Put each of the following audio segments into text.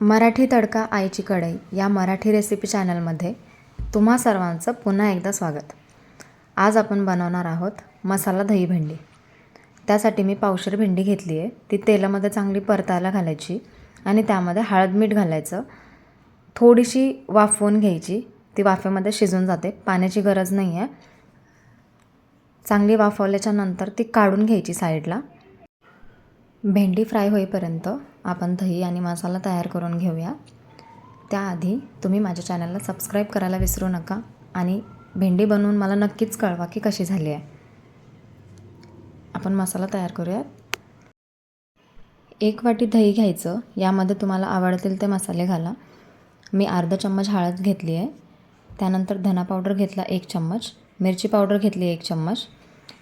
मराठी तडका आईची कढई या मराठी रेसिपी चॅनलमध्ये तुम्हा सर्वांचं पुन्हा एकदा स्वागत. आज आपण बनवणार आहोत मसाला दही भेंडी. त्यासाठी मी पावशेर भेंडी घेतली आहे ती तेलामध्ये चांगली परतायला घालायची आणि त्यामध्ये हळद मीठ घालायचं. थोडीशी वाफवून घ्यायची. ती वाफेमध्ये शिजून जाते. पाण्याची गरज नाही आहे चांगली वाफवल्याच्या नंतर ती काढून घ्यायची साईडला. भेंडी फ्राय होईपर्यंत आपण दही आणि मसाला तयार करून घेऊया. त्याआधी तुम्ही माझ्या चॅनलला सबस्क्राईब करायला विसरू नका आणि भेंडी बनवून मला नक्कीच कळवा की कशी झाली आहे. आपण मसाला तयार करूयात. एक वाटी दही घ्यायचं. यामध्ये तुम्हाला आवडतील ते मसाले घाला. मी अर्धा चम्मच हळद घेतली आहे. त्यानंतर धना पावडर घेतला एक चम्मच. मिरची पावडर घेतली एक चम्मच.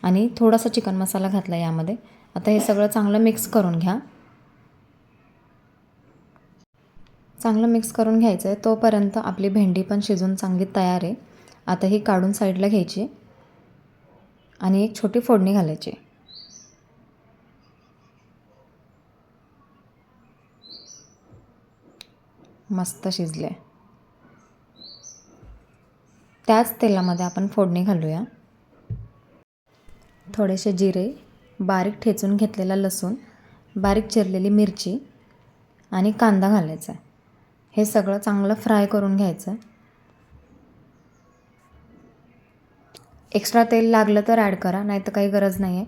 आणि थोडासा चिकन मसाला घातला यामध्ये. आता हे सगळं चांगलं मिक्स करून घ्या. चांगलं मिक्स करून घ्यायचं आहे तोपर्यंत आपली भेंडी पण शिजून चांगली तयार आहे. आता ही काढून साईडला घ्यायची आणि एक छोटी फोडणी घालायची. मस्त शिजले. त्याच तेलामध्ये आपण फोडणी घालूया. थोडेसे जिरे बारीक ठेचून घेतलेला लसूण बारीक चिरलेली मिरची आणि कांदा घालायचा आहे. हे सगळं चांगलं फ्राय करून घ्यायचं. आहे एक्स्ट्रा तेल लागलं तर ॲड करा नाही तर काही गरज नाही आहे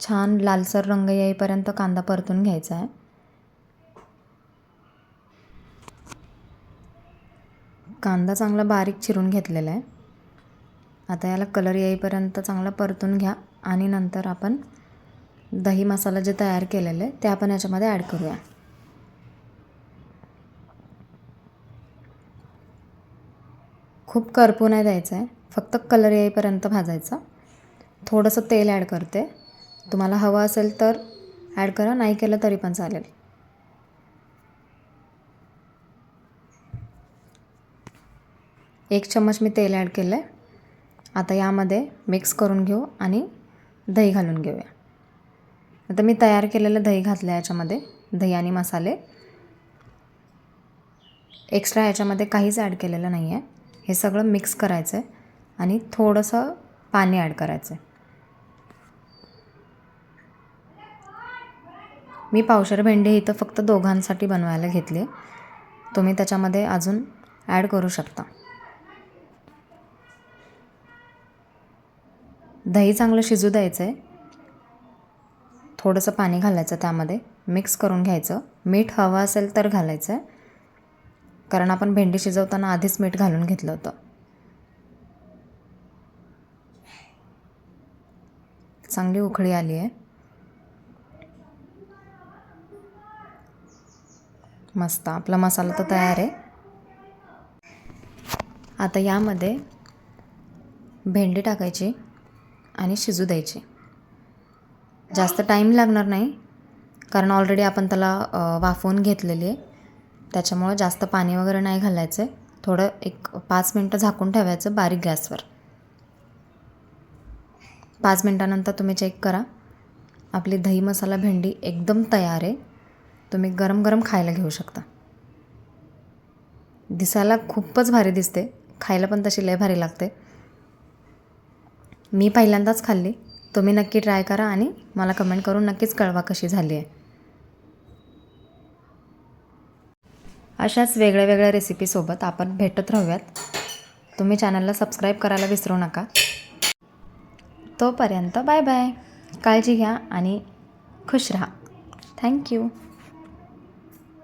छान लालसर रंग येईपर्यंत कांदा परतून घ्यायचा आहे. कांदा चांगला बारीक चिरून घेतलेला आहे. आता याला कलर येईपर्यंत चांगला परतून घ्या. आणि नंतर आपण दही मसाला जे तयार केलेलं आहे ते आपण याच्यामध्ये ॲड करूया. खूप करपू नाही द्यायचं आहे. फक्त कलर येईपर्यंत भाजायचा. थोडंसं तेल ॲड करते. तुम्हाला हवं असेल तर ॲड करा नाही केलं तरी पण चालेल. एक चम्मच मी तेल ॲड केलं आहे आता यामध्ये मिक्स करून घेऊ आणि दही घालून घेऊया. आता मी तयार केलेलं दही घातलं आहे याच्यामध्ये दही आणि मसाले. एक्स्ट्रा याच्यामध्ये काहीच ॲड केलेलं नाही आहे हे सगळं मिक्स करायचं आहे आणि थोडंसं पाणी ॲड करायचं आहे मी पावशर भेंडी इथं फक्त दोघांसाठी बनवायला घेतली. तुम्ही त्याच्यामध्ये अजून ॲड करू शकता. दही चांगलं शिजू द्यायचं आहे थोडंसं पाणी घालायचं त्यामध्ये. मिक्स करून घ्यायचं. मीठ हवं असेल तर घालायचं आहे कारण आपण भेंडी शिजवताना आधीच मीठ घालून घेतलं होतं. चांगली उकळी आली आहे. मस्त. आपला मसाला तर तयार आहे. आता यामध्ये भेंडी टाकायची. आणि शिजू द्यायची. जास्त टाईम लागणार नाही कारण ऑलरेडी आपण त्याला वाफवून घेतलेली आहे. त्याच्यामुळं जास्त पाणी वगैरे नाही घालायचं आहे थोडं एक पाच मिनटं झाकून ठेवायचं बारीक गॅसवर. पाच मिनटानंतर तुम्ही चेक करा. आपली दही मसाला भेंडी एकदम तयार आहे. तुम्ही गरम गरम खायला घेऊ शकता. दिसायला खूपच भारी दिसते. खायला पण तशी लय भारी लागते. मी पहिल्यांदाच खाल्ली. तुम्ही नक्की ट्राय करा आणि मला कमेंट करून नक्कीच कळवा कशी झाली आहे. अशाच वेगळ्या वेगळ्या रेसिपीसोबत आपण भेटत राहूयात. तुम्ही चॅनलला सबस्क्राईब करायला विसरू नका. तोपर्यंत बाय बाय काळजी घ्या आणि खुश राहा. थँक्यू